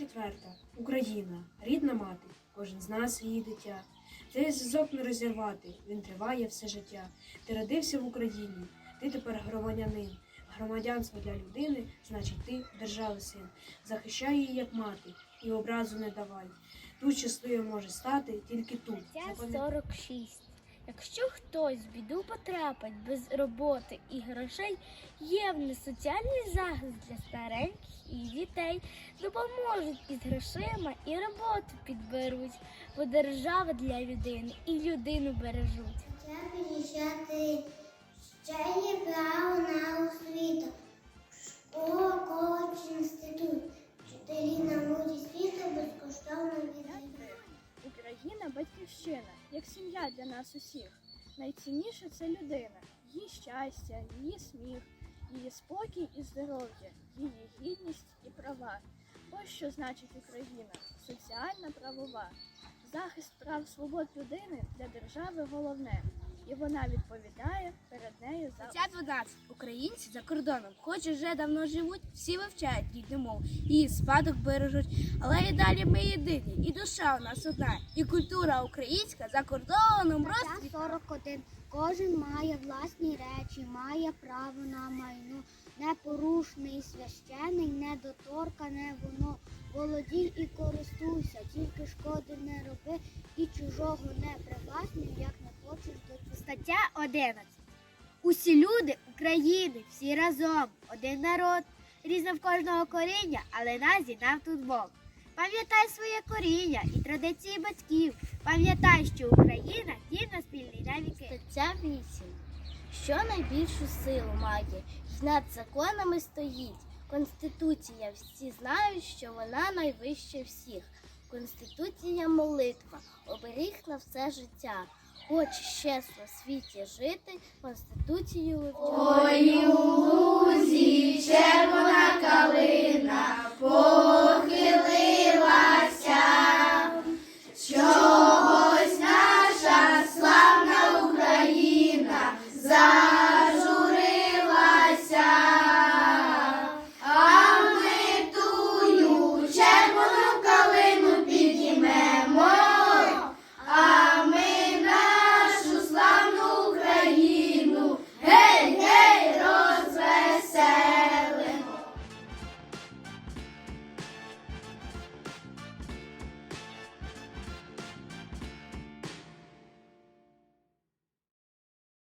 четверта. Україна, рідна мати, кожен з нас її дитя. Цей зв'язок не розірвати, він триває все життя. Ти родився в Україні, ти тепер громадянин. Громадянство для людини, значить ти держави син. Захищай її як мати, і образу не давай. Тут щасливим може стати тільки тут. Це Запам'ятай. 46. Якщо хтось в біду потрапить без роботи і грошей, є в них соціальний захист для стареньких і дітей. Допоможуть із грошима і роботу підберуть, бо держава для людини і людину бережуть. 53. Ще є право на освіту. Батьківщина, як сім'я для нас усіх. Найцінніше це людина, її щастя, її сміх, її спокій і здоров'я, її гідність і права. Ось що значить Україна соціальна правова. Захист прав свобод людини для держави головне, і вона відповідає перед нею за Ця 12. Українці за кордоном, хоч уже давно живуть, всі вивчають рідну мову, її спадок бережуть. Але і далі ми єдині, і душа у нас одна, і культура українська за кордоном. Стаття 41. Кожен має власні речі, має право на майно. Непорушний, священий, недоторкане воно. Володій і користуйся, тільки шкоди не роби і чужого не привласнюй, як Стаття 11. Усі люди України, всі разом, один народ, різно в кожного коріння, але нас зігнав тут Бог. Пам'ятай своє коріння і традиції батьків. Пам'ятай, що Україна гідна спільний на віки. Стаття 8. Що найбільшу силу має й над законами стоїть. Конституція всі знають, що вона найвища всіх. Конституція молитва, оберіг на все життя. Хоч щасно світі жити, Конституцію вивчати. Ой, у червона